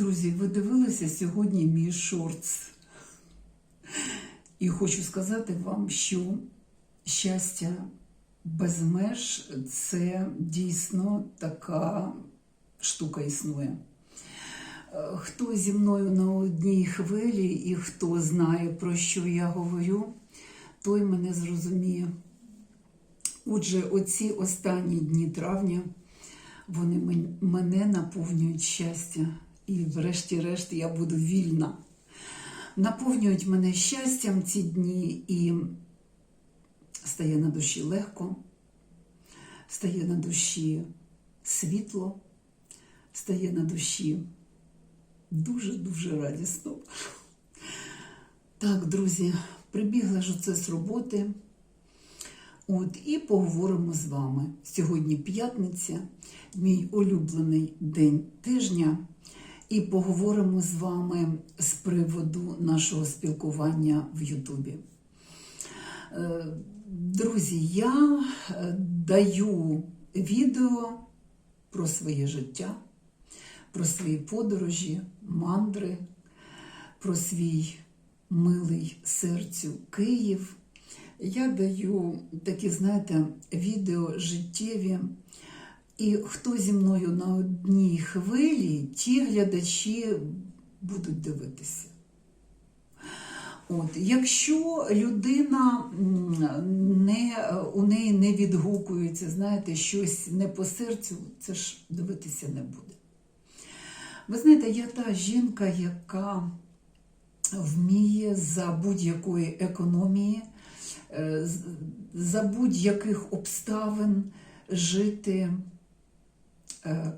Друзі, ви дивилися сьогодні мій шортс. І хочу сказати вам, що щастя без меж це дійсно така штука існує. Хто зі мною на одній хвилі і хто знає, про що я говорю, той мене зрозуміє. Отже, оці останні дні травня вони мене наповнюють щастя. І врешті-решт я буду вільна. Наповнюють мене щастям ці дні і стає на душі легко, стає на душі світло, стає на душі дуже-дуже радісно. Так, друзі, прибігла ж оце з роботи. От, і поговоримо з вами. Сьогодні п'ятниця, мій улюблений день тижня. І поговоримо з вами з приводу нашого спілкування в Ютубі. Е, Друзі, я е, даю відео про своє життя, про свої подорожі, мандри, про свій милий серцю Київ. Я даю такі, знаєте, відео життєві. І хто зі мною на одній хвилі, ті глядачі будуть дивитися. От, якщо людина не, у неї не відгукується, знаєте, щось не по серцю, це ж дивитися не буде. Ви знаєте, я та жінка, яка вміє за будь-якої економії, е, за будь-яких обставин жити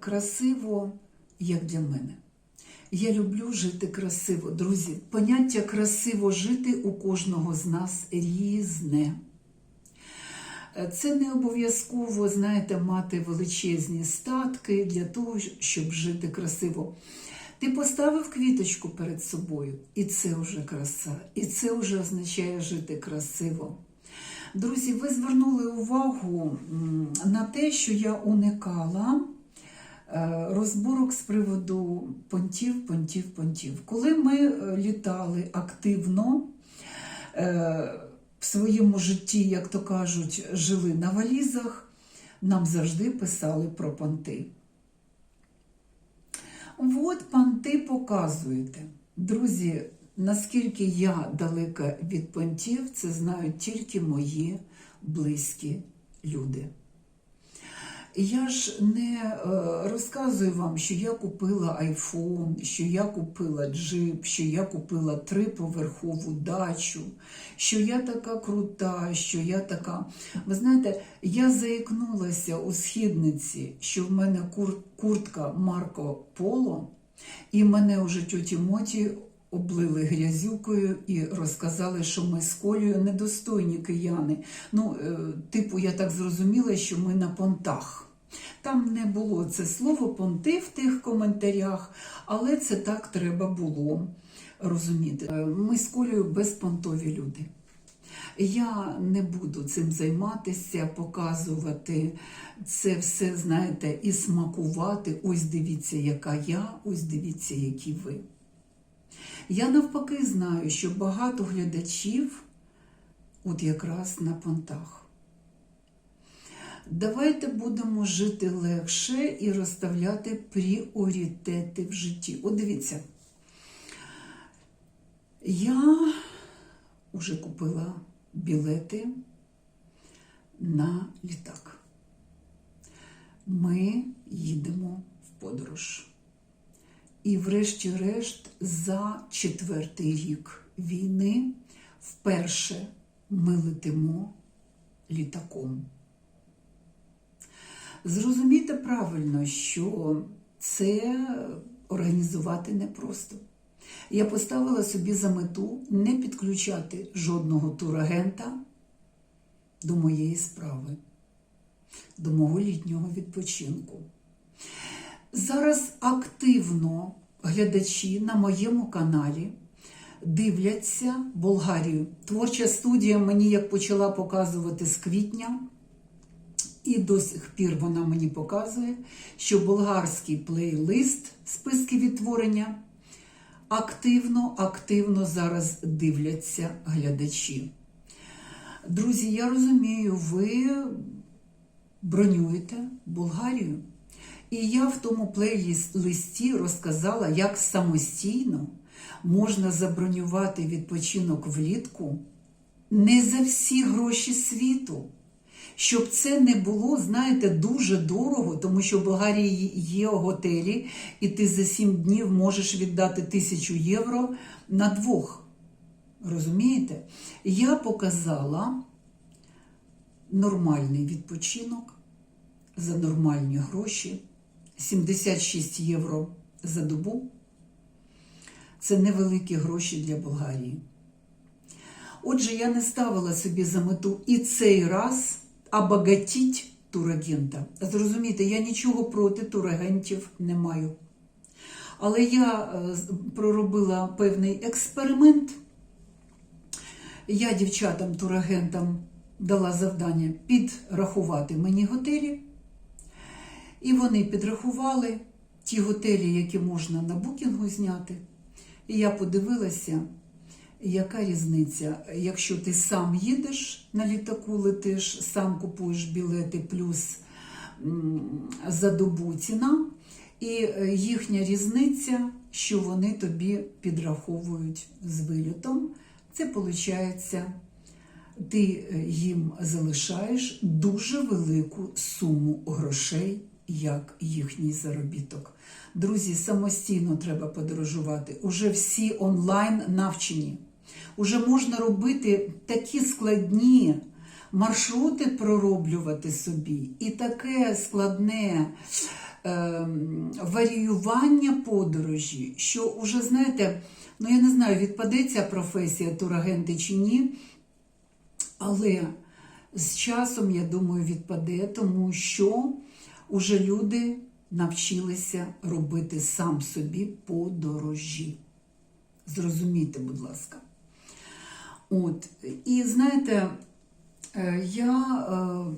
красиво, як для мене. Я люблю жити красиво. Друзі, поняття красиво жити у кожного з нас різне. Е, Це не обов'язково, знаєте, мати величезні статки для того, щоб жити красиво. Ти поставив квіточку перед собою, і це вже краса, і це вже означає жити красиво. Друзі, ви звернули увагу на те, що я уникала е, розборок з приводу понтів, понтів, понтів. Коли ми е, літали активно е, в своєму житті, як то кажуть, жили на валізах, нам завжди писали про понти. От понти показуєте. Друзі, наскільки я далека від понтів, це знають тільки мої близькі люди. Я ж не е, розказую вам, що я купила айфон, що я купила джип, що я купила триповерхову дачу, що я така крута, що я така. Ви знаєте, я заікнулася у східниці, що в мене куртка Марко Поло, і мене уже тьоті Моті облили грязюкою і розказали, що ми з Колею недостойні кияни. Ну, е, типу, я так зрозуміла, що ми на понтах. Там не було це слово понти в тих коментарях, але це так треба було розуміти. Е, Ми з Колею безпонтові люди. Я не буду цим займатися, показувати це все, знаєте, і смакувати. Ось дивіться, яка я, ось дивіться, які ви. Я навпаки знаю, що багато глядачів от якраз на понтах. Давайте будемо жити легше і розставляти пріоритети в житті. От дивіться, я вже купила білети на літак. Ми їдемо в подорож. І, врешті-решт, за четвертий рік війни вперше ми летимо літаком. Зрозумійте правильно, що це організувати непросто. Я поставила собі за мету не підключати жодного турагента до моєї справи, до мого літнього відпочинку. Зараз активно глядачі на моєму каналі дивляться Болгарію. Творча студія мені як почала показувати з квітня. І до сих пір вона мені показує, що болгарський плейлист списки відтворення активно, активно зараз дивляться глядачі. Друзі, я розумію, ви бронюєте Болгарію. І я в тому плейлисті розказала, як самостійно можна забронювати відпочинок влітку не за всі гроші світу. Щоб це не було, знаєте, дуже дорого, тому що в Болгарії є готелі, і ти за 7 днів можеш віддати тисячу євро на двох. Розумієте? Я показала нормальний відпочинок за нормальні гроші. 76 євро за добу. Це невеликі гроші для Болгарії. Отже, я не ставила собі за мету і цей раз обогатіть турагента. Зрозумійте, я нічого проти турагентів не маю. Але я е, проробила певний експеримент. Я дівчатам турагентам дала завдання підрахувати мені готелі. І вони підрахували ті готелі, які можна на букінгу зняти. І я подивилася, яка різниця, якщо ти сам їдеш на літаку, летиш, сам купуєш білети, плюс за добу ціна, і е, їхня різниця, що вони тобі підраховують з вилітом, це виходить, ти е, їм залишаєш дуже велику суму грошей як їхній заробіток. Друзі, самостійно треба подорожувати. Уже всі онлайн навчені. Уже можна робити такі складні маршрути пророблювати собі, і таке складне е, варіювання подорожі, що вже, знаєте, ну я не знаю, відпаде ця професія турагенти чи ні, але з часом, я думаю, відпаде, тому що уже люди навчилися робити сам собі подорожі. Зрозумійте, будь ласка. От, І знаєте, е, я е,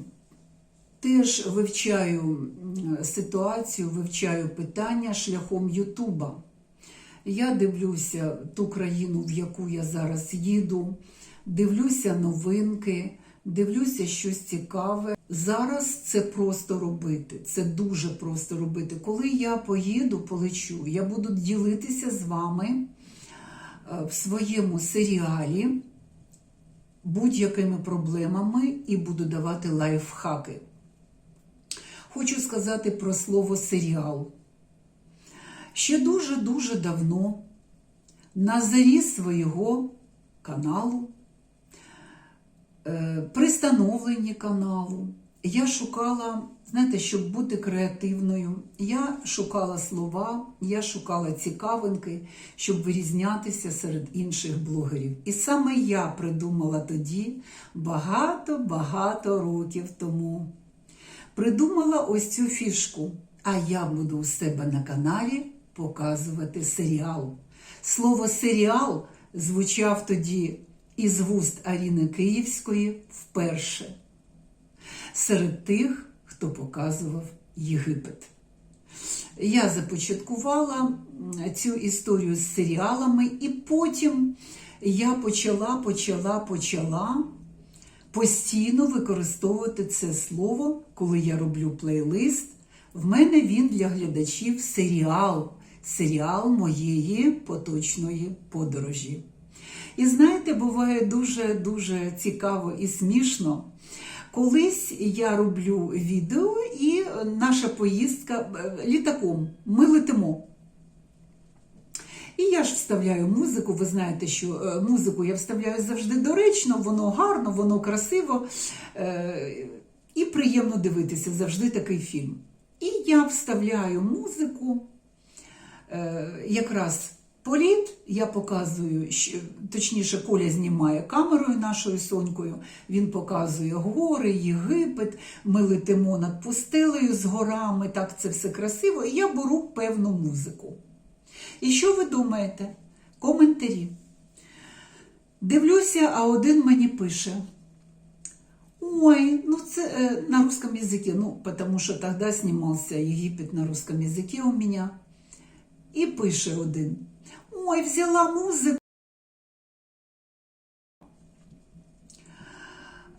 теж вивчаю ситуацію, вивчаю питання шляхом Ютуба. Я дивлюся ту країну, в яку я зараз їду, дивлюся новинки, дивлюся щось цікаве. Зараз це просто робити. Це дуже просто робити. Коли я поїду, полечу, я буду ділитися з вами е, в своєму серіалі будь-якими проблемами і буду давати лайфхаки. Хочу сказати про слово серіал. Ще дуже-дуже давно на зарі свого каналу, при становленні каналу, я шукала, знаєте, щоб бути креативною, я шукала слова, я шукала цікавинки, щоб вирізнятися серед інших блогерів. І саме я придумала тоді багато-багато років тому. Придумала ось цю фішку. А я буду у себе на каналі показувати серіал. Слово серіал звучав тоді із вуст Аріни Київської вперше серед тих, хто показував Єгипет. Я започаткувала цю історію з серіалами, і потім я почала, почала, почала постійно використовувати це слово, коли я роблю плейлист. В мене він для глядачів серіал, серіал моєї поточної подорожі. І знаєте, буває дуже-дуже цікаво і смішно. Колись я роблю відео і наша поїздка літаком. Ми летимо. І я ж вставляю музику. Ви знаєте, що е, музику я вставляю завжди доречно, воно гарно, воно красиво е, і приємно дивитися завжди такий фільм. І я вставляю музику е, якраз політ, я показую, точніше, Коля знімає камерою нашою сонькою, він показує гори, Єгипет, ми летимо над пустелею з горами, так це все красиво, і я беру певну музику. І що ви думаєте? Коментарі. Дивлюся, а один мені пише: Ой, ну це э, на русском языке, ну, потому что тогда снимался Египет на русском языке у меня. І пише один. Ой, взяла музику.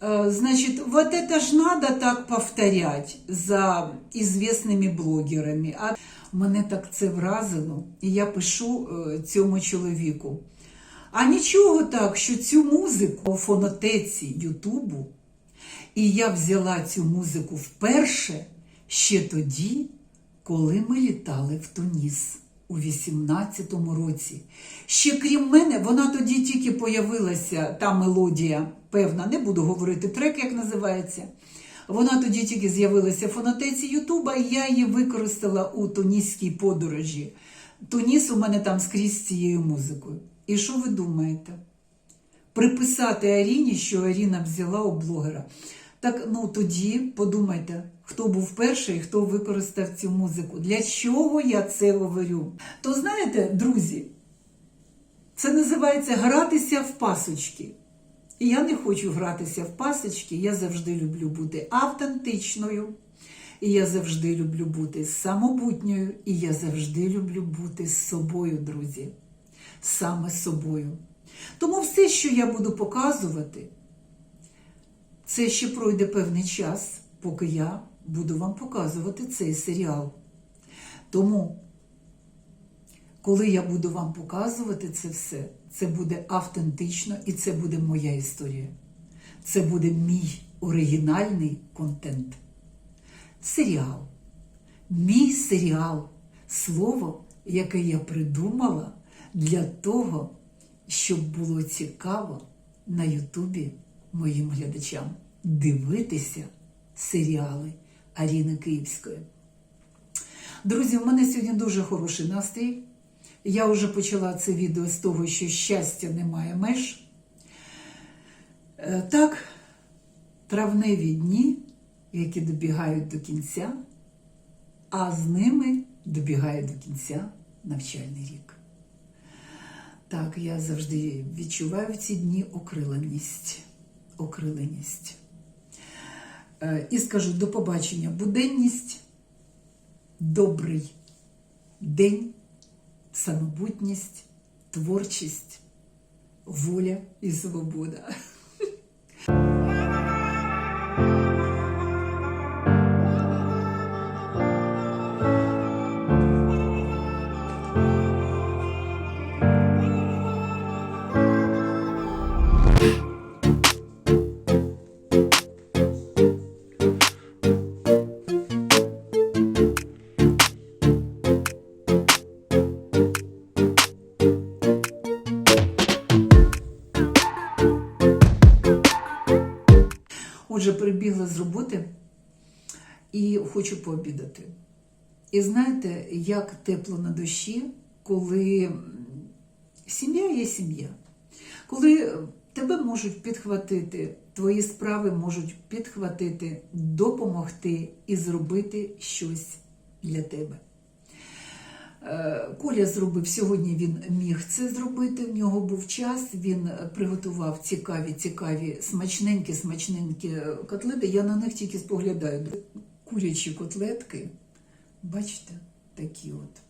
Э, Значит, вот это ж надо так повторять за известними блогерами. А мене так це вразило, і я пишу е, цьому чоловіку. А нічого так, що цю музику у фонотеці Ютубу, і я взяла цю музику вперше ще тоді, коли ми літали в Туніс у 18-му році. Ще крім мене, вона тоді тільки появилася, та мелодія, певна, не буду говорити трек, як називається. Вона тоді тільки з'явилася в фонотеці Ютуба, і я її використала у туніській подорожі. Туніс у мене там скрізь цією музикою. І що ви думаєте? Приписати Аріні, що Аріна взяла у блогера. Так ну тоді подумайте, хто був перший, хто використав цю музику. Для чого я це говорю? То знаєте, друзі, це називається гратися в пасочки. І я не хочу гратися в пасочки, я завжди люблю бути автентичною, і я завжди люблю бути самобутньою, і я завжди люблю бути з собою, друзі. Саме собою. Тому все, що я буду показувати, це ще пройде певний час, поки я буду вам показувати цей серіал. Тому, коли я буду вам показувати це все, це буде автентично і це буде моя історія. Це буде мій оригінальний контент. Серіал. Мій серіал. Слово, яке я придумала для того, щоб було цікаво на Ютубі моїм глядачам дивитися серіали Аріни Київської. Друзі, в мене сьогодні дуже хороший настрій. Я вже почала це відео з того, що щастя немає меж. Е, Так, травневі дні, які добігають до кінця, а з ними добігає до кінця навчальний рік. Так, я завжди відчуваю в ці дні окриленість. Окриленість. Е, І скажу до побачення. Буденність, добрий день, самобутність, творчість, воля і свобода. І хочу пообідати. І знаєте, як тепло на душі, коли сім'я є сім'я, коли тебе можуть підхватити, твої справи можуть підхватити, допомогти і зробити щось для тебе. Е, Коля зробив сьогодні. Він міг це зробити. В нього був час. Він приготував цікаві, цікаві, смачненькі, смачненькі котлети. Я на них тільки споглядаю. Курячі котлетки, бачите, такі от.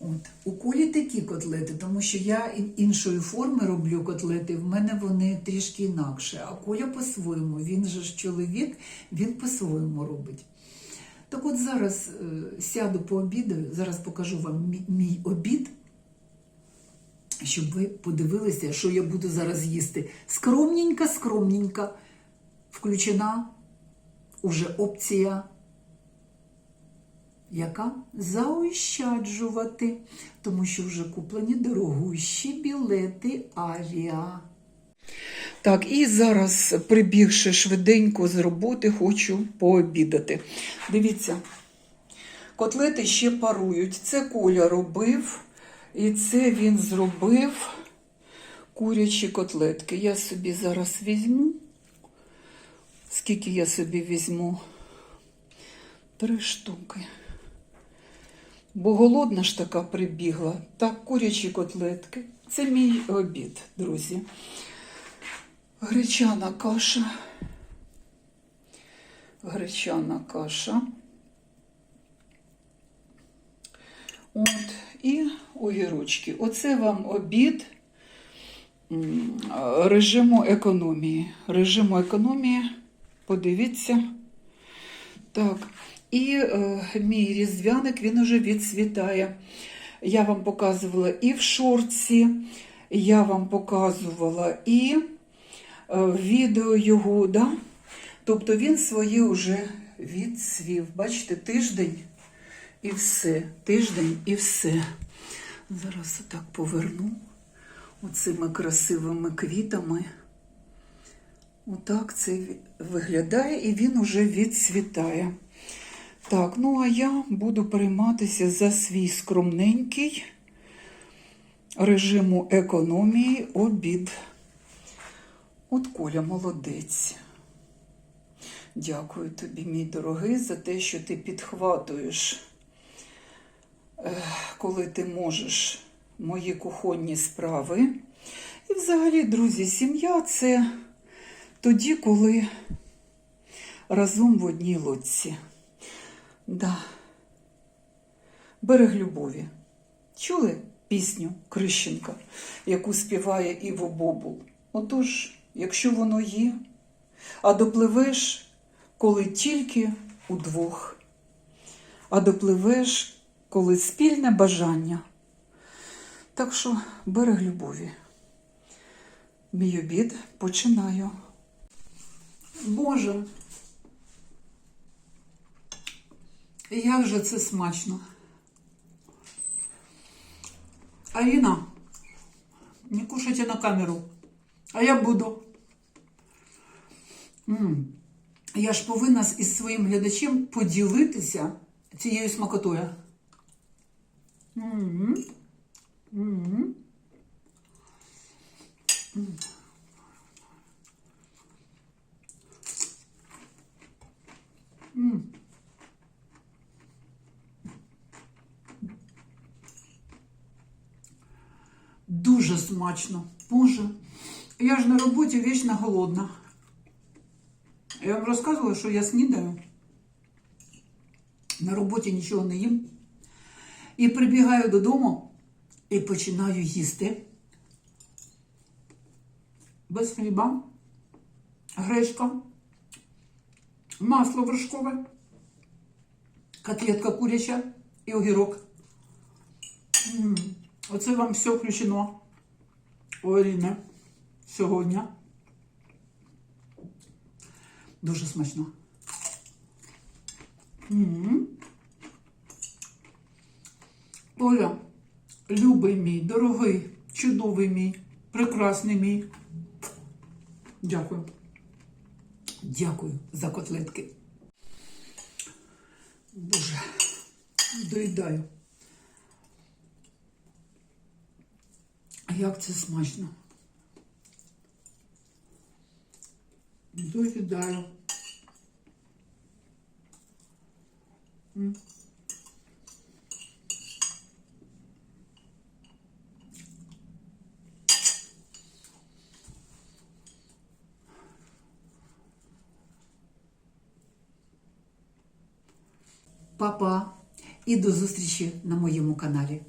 От. У Колі такі котлети, тому що я іншої форми роблю котлети, в мене вони трішки інакше. А Коля по-своєму, він же ж чоловік, він по-своєму робить. Так от зараз е, сяду пообідаю, зараз покажу вам мій, обід, щоб ви подивилися, що я буду зараз їсти. Скромненька, скромненька, включена уже опція, яка заощаджувати, тому що вже куплені дорогущі білети Авіа. Так, і зараз, прибігши швиденько з роботи, хочу пообідати. Дивіться, котлети ще парують. Це Коля робив, і це він зробив курячі котлетки. Я собі зараз візьму. Скільки я собі візьму? Три штуки. Бо голодна ж така прибігла. Так, курячі котлетки. Це мій обід, друзі. Гречана каша гречана каша. От, і огірочки. Оце вам обід режиму економії. Режиму економії, подивіться. Так. І е, мій різдвяник він уже відцвітає. Я вам показувала і в шорці, я вам показувала і е, відео його. Да? Тобто він своє вже відцвів. Бачите, тиждень і все. Тиждень і все. Зараз отак поверну оцими красивими квітами. Отак це виглядає і він уже відцвітає. Так, ну а я буду перейматися за свій скромненький режиму економії обід. От Коля молодець. Дякую тобі, мій дорогий, за те, що ти підхватуєш, е, коли ти можеш мої кухонні справи. І взагалі, друзі, сім'я це тоді, коли разом в одній лодці. Да. Берег любові. Чули пісню Крищенка, яку співає Іво Бобул? Отож, якщо воно є, а допливеш, коли тільки удвох, а допливеш, коли спільне бажання. Так що берег любові. Мій обід починаю. Боже, як же це смачно. Аліна, не кушайте на камеру, а я буду. М. Я ж повинна із своїм глядачем поділитися цією смакотою. М. М. Дуже смачно. Боже, я ж на роботі вічно голодна. Я вам розказувала, що я снідаю. На роботі нічого не їм. І прибігаю додому і починаю їсти. Без хліба, гречка, масло вершкове, котлетка куряча і огірок. Оце вам все включено у Оріни сьогодні. Дуже смачно. Оля, любий мій, дорогий, чудовий мій, прекрасний мій. Дякую. Дякую за котлетки. Боже, доїдаю. Як це смачно. Доїдаю. М. Па-па і до зустрічі на моєму каналі.